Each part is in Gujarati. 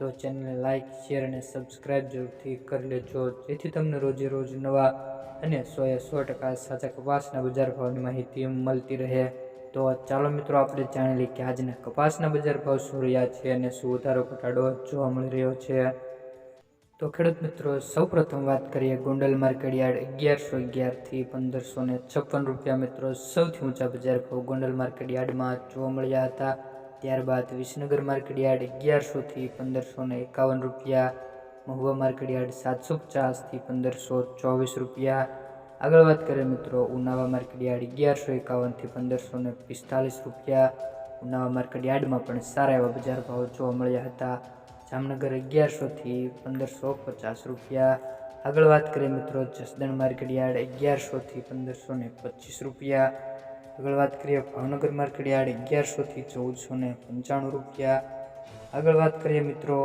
તો ચેનલને લાઇક શેર અને સબસ્ક્રાઈબ જરૂરથી કરી લેજો. જેથી તમને રોજે રોજ નવા અને સોએ સો ટકા સાચા કપાસના બજાર ભાવની માહિતી મળતી રહે. તો ચાલો મિત્રો, આપણે જાણી લઈએ કે આજના કપાસના બજાર ભાવ શું રહ્યા છે અને શું વધારો ઘટાડો જોવા મળી રહ્યો છે. તો ખેડૂત મિત્રો, સૌપ્રથમ વાત કરીએ ગોંડલ માર્કેટ યાર્ડ અગિયારસો અગિયારથી પંદરસો ને છપ્પન રૂપિયા મિત્રો, સૌથી ઊંચા બજાર ભાવ ગોંડલ માર્કેટ યાર્ડમાં જોવા મળ્યા હતા. ત્યારબાદ વિસનગર માર્કેટ અગિયારસોથી પંદરસો ને એકાવન રૂપિયા, મહુવા માર્કેટ યાર્ડ સાતસો પચાસથી પંદરસો ચોવીસ રૂપિયા. આગળ વાત કરીએ મિત્રો, ઉનાવા માર્કેટ યાર્ડ અગિયારસો એકાવનથી પંદરસો ને પિસ્તાલીસ રૂપિયા. ઉનાવા માર્કેટ યાર્ડમાં પણ સારા એવા બજાર ભાવ જોવા મળ્યા હતા. જામનગર અગિયારસોથી પંદરસો પચાસ રૂપિયા. આગળ વાત કરીએ મિત્રો, જસદણ માર્કેટ યાર્ડ અગિયારસોથી પંદરસો ને પચીસ રૂપિયા. આગળ વાત કરીએ ભાવનગર માર્કેટ યાર્ડ અગિયારસોથી ચૌદસો ને પંચાણું રૂપિયા. આગળ વાત કરીએ મિત્રો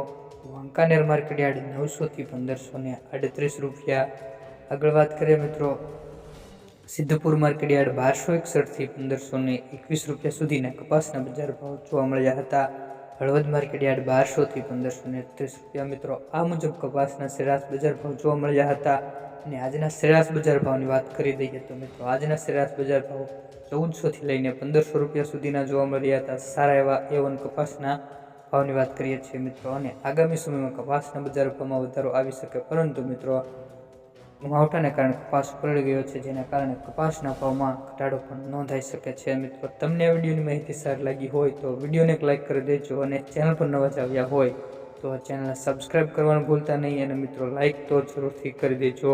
વાંકાનેર માર્કેટ યાર્ડ નવસોથી પંદરસો ને આડત્રીસ રૂપિયા. આગળ વાત કરીએ મિત્રો સિદ્ધપુર માર્કેટ યાર્ડ બારસો એકસઠથી પંદરસો ને એકવીસ રૂપિયા સુધીના કપાસના બજાર ભાવ જોવા મળ્યા હતા. હળવદ માર્કેટ યાર્ડ બારસોથી પંદરસો ને ત્રીસ રૂપિયા. મિત્રો, આ મુજબ કપાસના સરેરાશ બજાર ભાવ જોવા મળ્યા હતા. અને આજના સરેરાશ બજાર ભાવની વાત કરી દઈએ તો મિત્રો, આજના સરેરાશ બજાર ભાવ ચૌદસોથી લઈને પંદરસો રૂપિયા સુધીના જોવા મળ્યા હતા. સારા એવા એવન કપાસના ભાવની વાત કરીએ છીએ મિત્રો. અને આગામી સમયમાં કપાસના બજાર ભાવમાં વધારો આવી શકે. પરંતુ મિત્રો માવઠાને કારણે કપાસ પલળી ગયો છે, જેના કારણે કપાસના ભાવમાં ઘટાડો પણ નોંધાઈ શકે છે. મિત્રો, તમને આ વિડીયોની માહિતી સારી લાગી હોય તો વિડીયોને એક લાઇક કરી દેજો અને ચેનલ પર નવા જ આવ્યા હોય તો ચેનલને સબસ્ક્રાઈબ કરવાનું ભૂલતા નહીં અને મિત્રો લાઇક તો જરૂરથી કરી દેજો.